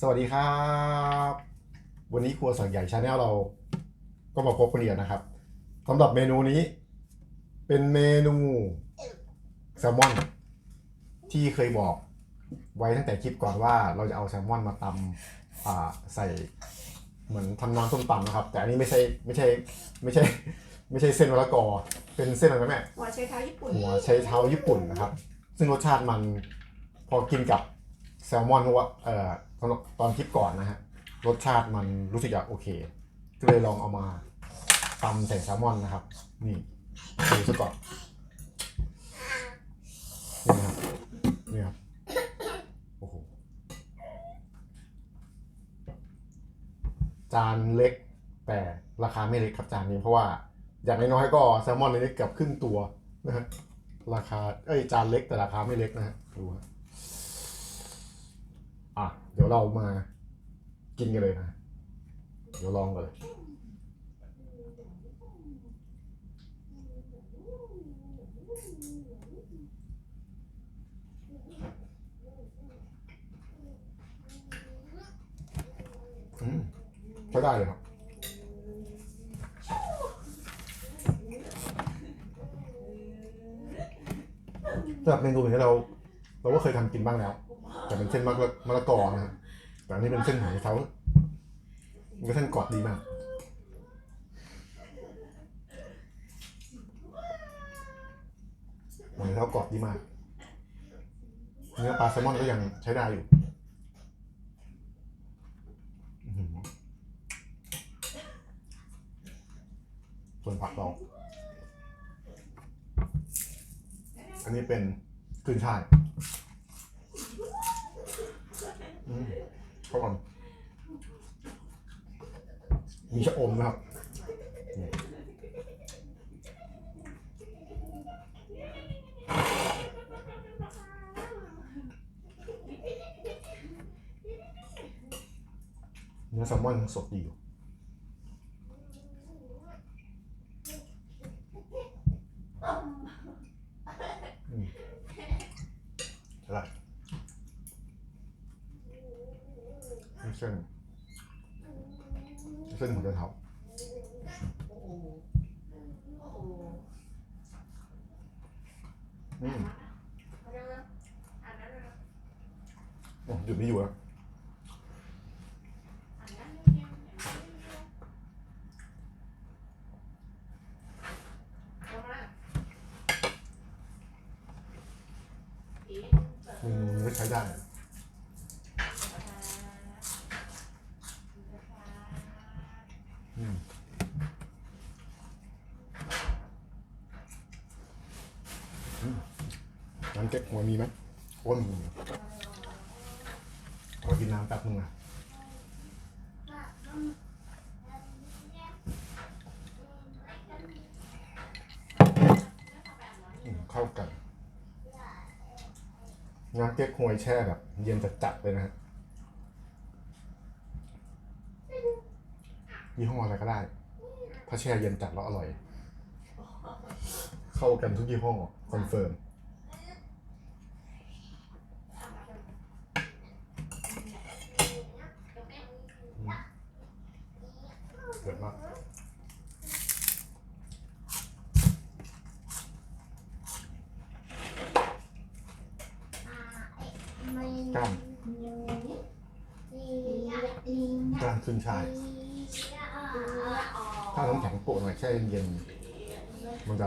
สวัสดีครับ วันนี้ครัวสังใหญ่ชาแนลเราก็มาพบกันอีกแล้วนะครับสำหรับเมนูนี้ เป็นเมนูแซลมอน ที่เคยบอกไว้ตั้งแต่คลิปก่อนว่าเราจะเอาแซลมอนมาตำอ่าใส่เหมือนทำน้ำส้มตำนะครับ แต่อันนี้ไม่ใช่ไม่ใช่ไม่ใช่ ไม่ใช่เส้นมะละกอ เป็นเส้นอะไรนะแม่หัวใช้เท้าญี่ปุ่นหัวใช้เท้าญี่ปุ่นนะครับ ซึ่งรสชาติมันพอกินกับแซลมอนว่าเอ่อ ตอนตอนคลิปก่อนนะฮะรสชาติมันรู้สึกจะโอเค ก็เลยลองเอามาตำใส่แซลมอนนะครับ นี่ดูซะก่อนนี่ครับนี่ครับโอ้โหจานเล็กแต่ราคาไม่เล็กครับจานนี้เพราะว่าอย่างน้อยๆก็แซลมอนในนี้เกือบครึ่งตัวนะฮะราคาเอ้ยจานเล็กแต่ราคาไม่เล็กนะฮะดูฮะ อะ เดี๋ยวเรามากินกันเลยนะ เดี๋ยวลองกันเลย อืมใช้ได้เลยครับ สำหรับเมนูนี้เรา เราก็เคยทำกินบ้างแล้ว แต่เป็นเส้นมะละมะละกอนะฮะแต่อันนี้เป็นเส้นหัวไชเท้ามันก็เส้นกรอบดีมากหัวไชเท้ากรอบดีมาก เนื้อปลาแซลมอนก็ยังใช้ได้อยู่ส่วนผักเราอันนี้เป็นขึ้นช่ายอืม เข้ากันมีชะอมนะครับเนื้อแซลมอนยังสดดีอยู่ใช่ได้นี่เส้นเส้นหัวใจเท้า อืมโอ้หยุดไม่อยู่แล้ว อืมไม่ใช้ได้ อืมอืมน้ำเก๊ก หัวมีไหมโอ้ยมีขอกินน้ำแป๊บนึงนะอืมเข้ากันน้ำเก๊กฮวยแช่แบบ เย็นจัดๆเลยนะฮะยี่ห้ออะไรก็ได้ ถ้าแช่เย็นจัดแล้วอร่อย เข้ากันทุกยี่ห้อคอนเฟิร์มเกิดมากกล้ามกล้ามขึ้ นช่ายถ้าน้ำแข็งโปะหน่อยแช่เย็นๆมันจะ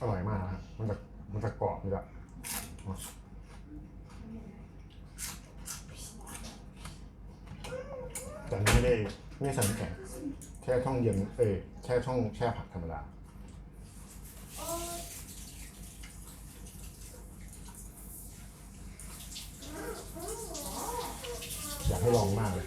อร่อยมากนะฮะมันจะมันจะกรอบมันจะแต่ไม่ได้ไม่ใส่น้ำแข็งแช่ช่องเย็นเอ้ยแช่ช่องแช่ผักธรรมดาอยากให้ลองมากเลย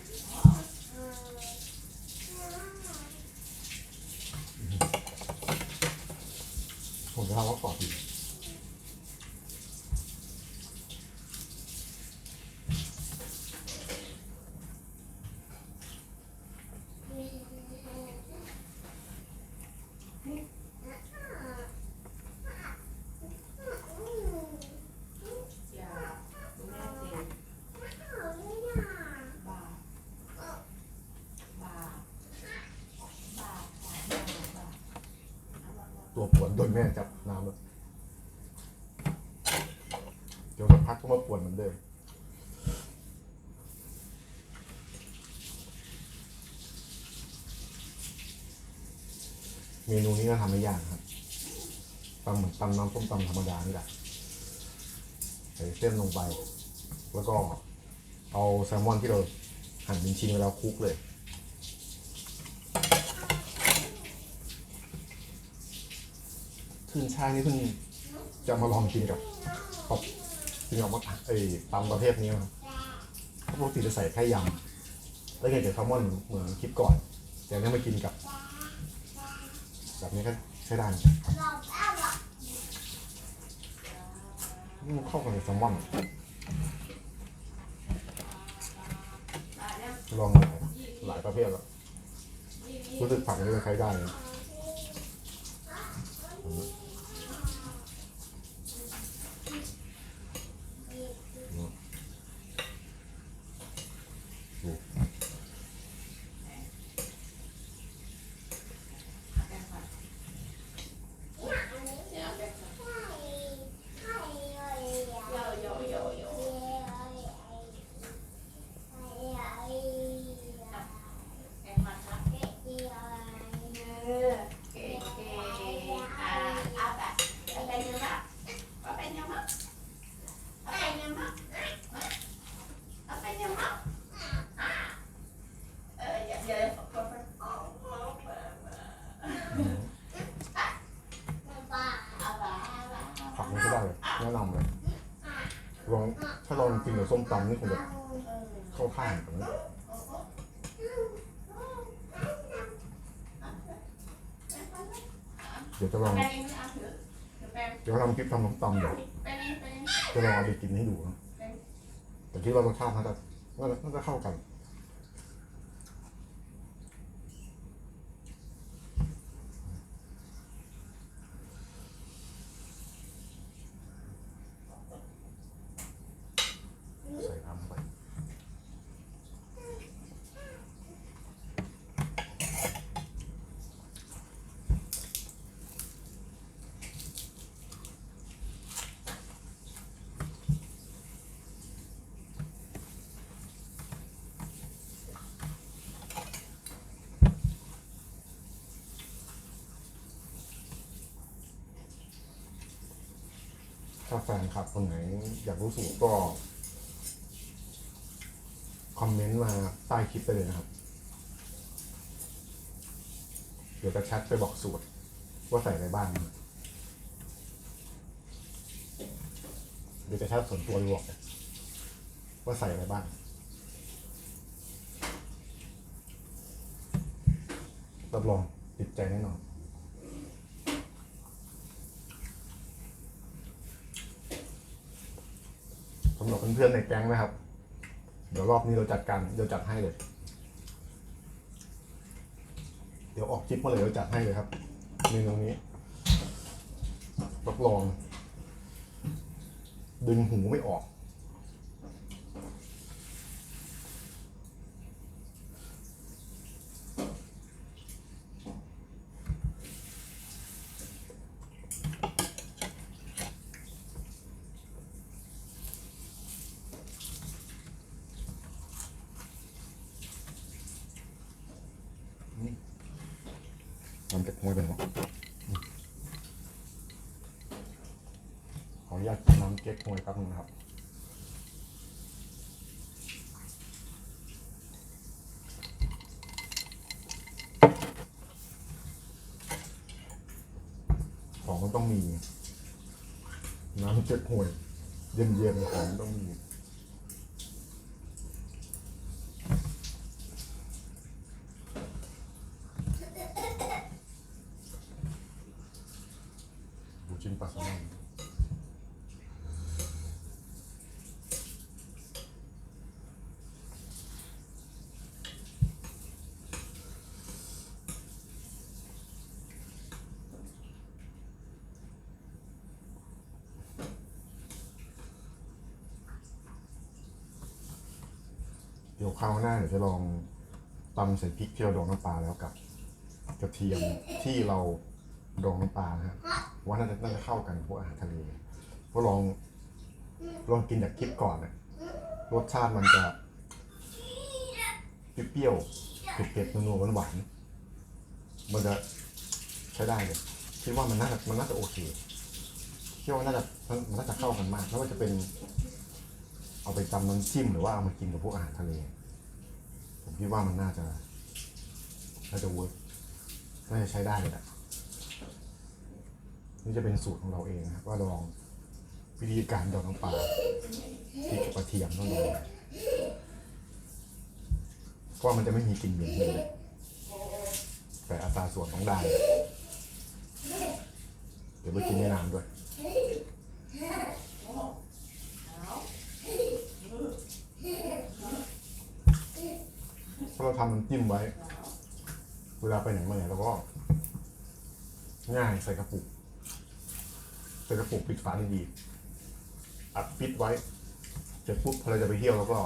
แม่จับน้ำแล้วเดี๋ยวสักพักก็มาปวดเหมือนเดิมเมนูนี้ก็ทำไม่ยากครับตำเหมือนตำน้ำส้มตำธรรมดานี่แหละใส่เส้นลงไป แล้วก็เอาแซลมอนที่เราหั่นเป็นชิ้นไว้แล้วคลุกเลย ขึ้นช่ายนี่เพิ่งจะมาลองกินกับกับกินกับมะไอ้ตำประเภทนี้ครับเพราปกติจะใส่แค่ยำแล้วไงเดี๋ยวแซลมอนเหมือนคลิปก่อน แต่อันนี้มากินกับแบบนี้ก็ใช้ได้นะอืมเข้ากันกับแซลมอนลองหลายหลายประเภทแล้วรู้สึกผักอันนี้จะใช้ได้เลยผักมันใช้ได้เลยแนะนำเลย ลองถ้าลองกินกับส้มตำนี่คงแบบเข้าข้างกันนะเดี๋ยวจะลองเดี๋ยวทำคลิปทำส้มตำเดี๋ยวจะลองเอาไปกินให้ดูนะแต่คิดว่ารสชาติน่าจะน่าจะเข้ากัน ถ้าแฟนคลับคนไหนอยากรู้สูตรก็ คอมเมนต์มาใต้คลิปไปเลยนะครับ เดี๋ยวจะแชทไปบอกสูตร ว่าใส่อะไรบ้างนะเดี๋ยวจะแชทส่วนตัวไปบอกว่าใส่อะไรบ้าง รับรองติดใจแน่นอนำหรับเพื่อนๆในแก๊งนะครับ เดี๋ยวรอบนี้เราจัดการเดี๋ยวจัดให้เลย เดี๋ยวออกคลิปมาเลยเราจัดให้เลยครับเมนูนี้รับรอง ดึงหูไม่ออก มันจะมวยเป็นหรออืมขออนุญาตกินน้ำเก๊กฮวยแป๊บนึงนะครับของมันต้องมี น้ำเก๊กฮวย เย็นๆของต้องมี ดูชิ้นปลาแซลมอนเดี๋ยวคราวหน้าเดี๋ยวจะลองตำใส่พริกที่เราดองน้ำปลาแล้วกับ กระเทียมที่เราดองน้ำปลานะฮะ ว่าน่าจะน่าจะเข้ากันพวกอาหารทะเลก็ลองลองกินจากคลิปก่อนนะรสชาติมันจะเปรี้ยวๆเผ็ดๆนัวๆหวานๆมันจะใช้ได้เลยคิดว่ามันน่าจะมันน่าจะโอเคคิดว่าน่าจะมันมันน่าจะเข้ากันมากไม่ว่าจะเป็น เอาไปตำน้ำจิ้มหรือว่าเอามากินกับพวกอาหารทะเลผมคิดว่ามันน่าจะน่าจะเวิร์กน่าจะใช้ได้เลยแหละ นี่จะเป็นสูตรของเราเองนะครับว่าลองวิธีการดองน้ำปลาพริกกระเทียมต้องดูเพราะมันจะไม่มีกลิ่นเหม็นเลยแต่อัตราส่วนต้องได้ เดี๋ยวไปกินในน้ำด้วยถ้าเราทำน้ำจิ้มไว้ เวลาไปไหนมาไหนเราก็ง่ายใส่กระปุก ใส่กระปุกปิดฝาดีๆอัดฟิตไว้ เสร็จปุ๊บพอเราจะไปเที่ยวเราก็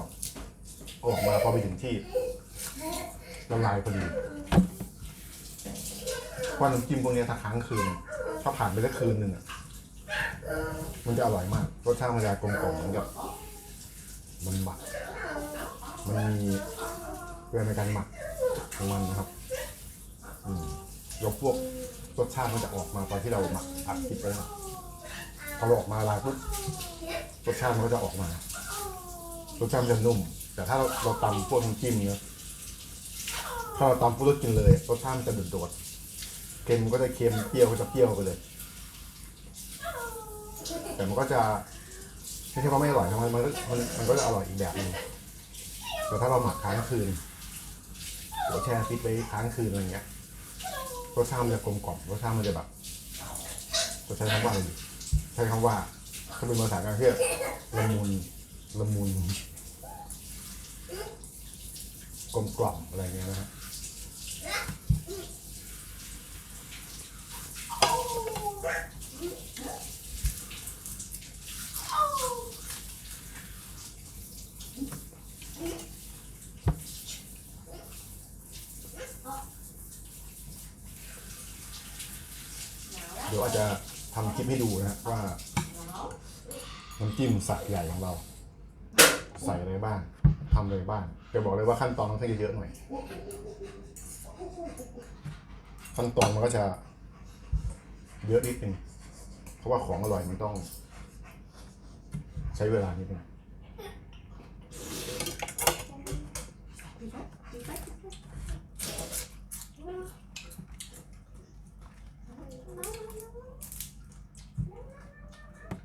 ออกมาพอไปถึงที่ละลายพอดีเพราน้ำจิ้มพวกนี้ถ้าค้างคืน ถ้าผ่านไปสักคืนหนึ่งอะ มันจะอร่อยมาก รสชาติมันจะกลมกล่อมเหมือนกับ มันหมัก มันมีเรื่องในการหมักของมันนะครับอืมแล้วพวกรสชาติมันจะออกมาตอนที่เราหมักอัดคลิปไว้นะ พอเราออกมาลายปุ๊บรสชาติมันก็จะออกมารสชาติมันจะนุ่ม แต่ถ้าเราเราตำพวกน้ำจิ้มเนื้อถ้าเราตำปุ๊บแล้วกินเลยรสชาติมันจะโดดๆเค็มก็จะเค็มเปรี้ยวก็จะเปรี้ยวไปเลย แต่มันก็จะไม่ใช่ว่าไม่อร่อยนะมันมันก็มันมันก็จะอร่อยอีกแบบหนึงแต่ถ้าเราหมักค้างคืนหรือแช่ฟิตไว้ค้างคืนอะไรเงี้ยรสชาติมันจะกลมกล่อมรสชาติมันจะแบบจะใช้คำว่าอะไรดี ใช้คำว่าถ้าเป็นภาษากลางเรียกละมุนละมุนกลมกล่อมอะไรเงี้ยนะฮะเดี๋ยวอาจจะทำคลิปให้ดูนะฮะว่าน้ำ จิ้มสักใหญ่ของเรา ใส่อะไรบ้างทำอะไรบ้างจะบอกเลยว่าขั้นตอนค่อนข้างจะเยอะหน่อย ขั้นตอนมันก็จะเยอะนิดนึงเพราะว่าของอร่อยมันต้อง ใช้เวลานิดนึง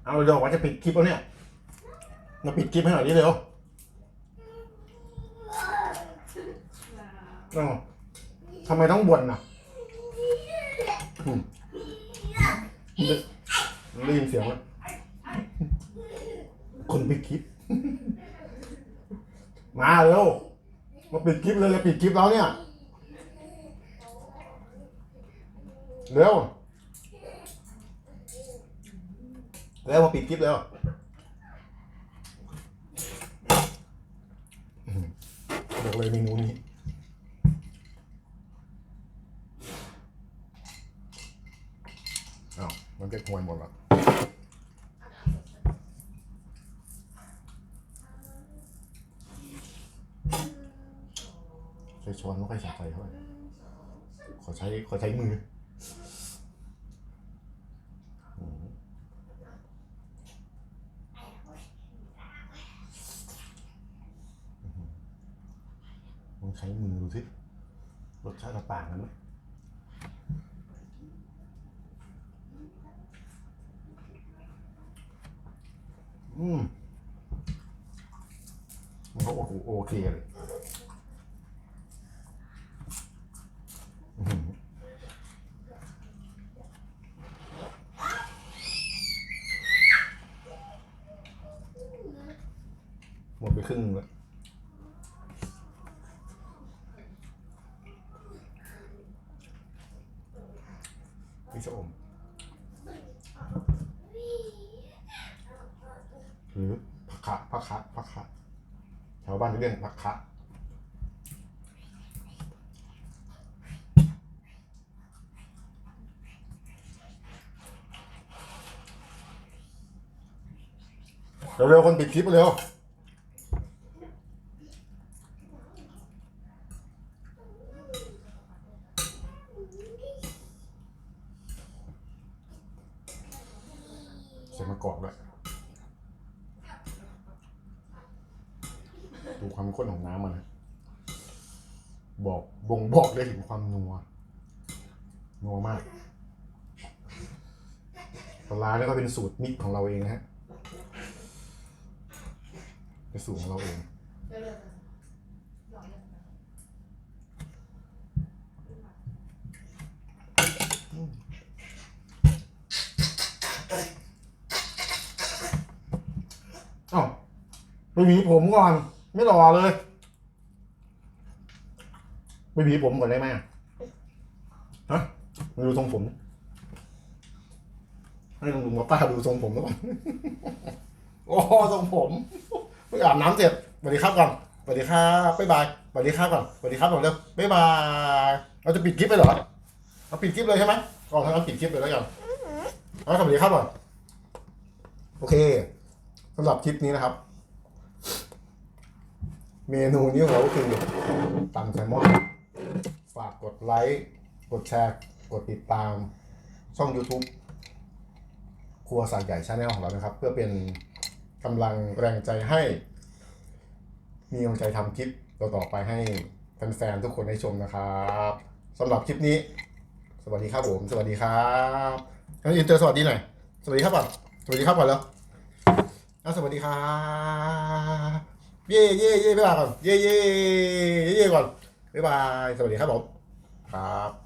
เอาเดี๋ยวว่าจะปิดคลิปแล้วเนี่ยมาปิดคลิปให้หน่อยดิเร็วอ้าวทำไมต้องบ่นอะได้ยินเสียงไหมคนปิดคลิป มาเร็ว มาปิดคลิปเลยจะปิดคลิปแล้วเนี่ย เร็ว เร็วมาปิดคลิปแล้วบอกเลยเมนูนี้อ้าวมันจะขโมยหมดละใช้ช้อนไม่ค่อยใสะใจเท่าไหร่ขอใช้ขอใช้มือมลองใช้มือดูสิ รางกันไหมอืมมันก็โอเคโอเคเลยะพักคะพักคะชาวบ้านเรียกพักคะเร็วๆคนปิดคลิปเร็ว ดูความข้นของน้ำมันบอกบ่งบอกได้ถึงความนัว นัวมากปลาร้าเนี่ยก็เป็นสูตรมิกของเราเองนะฮะเป็นสูตรของเราเองอ้าไปหวีผมก่อน ไม่รอเลยไปหวีผมก่อนได้ไหมอะฮะมาดูทรงผม ให้ลุงมาป้าดูทรงผมก่อนโอ้ทรงผมเพิ่งอาบน้ำเสร็จสวัสดีครับก่อนสวัสดีครับบ๊ายบายสวัสดีครับก่อนสวัสดีครับก่อนเร็วบ๊ายบายเราจะปิดคลิปไปเหรอเราปิดคลิปเลยใช่ไหมก่อนทางนั้นปิดคลิปเลยแล้วกันเอาสวัสดีครับก่อนโอเคสำหรับคลิปนี้นะครับ เมนูนี้ของเราคือตำแซลมอนฝากกดไลค์ กดแชร์ กดติดตาม ช่อง YouTube ครัวสายใหญ่ชาแนลของเรานะครับ เพื่อเป็นกำลังแรงใจให้ มีกำลังใจทำคลิปต่อๆไปให้แฟนๆทุกคนได้ชมนะครับสำหรับคลิปนี้ สวัสดีครับผม สวัสดีครับน้ออินเตอร์สวัสดีหน่อยสวัสดีครับก่อนสวัสดีครับก่อนแล้วสวัสดีครับ เย่เย่เย่บ๊ายบายก่อนเย่เย่เย่เย่ก่อนบ๊ายบายสวัสดีครับผมครับ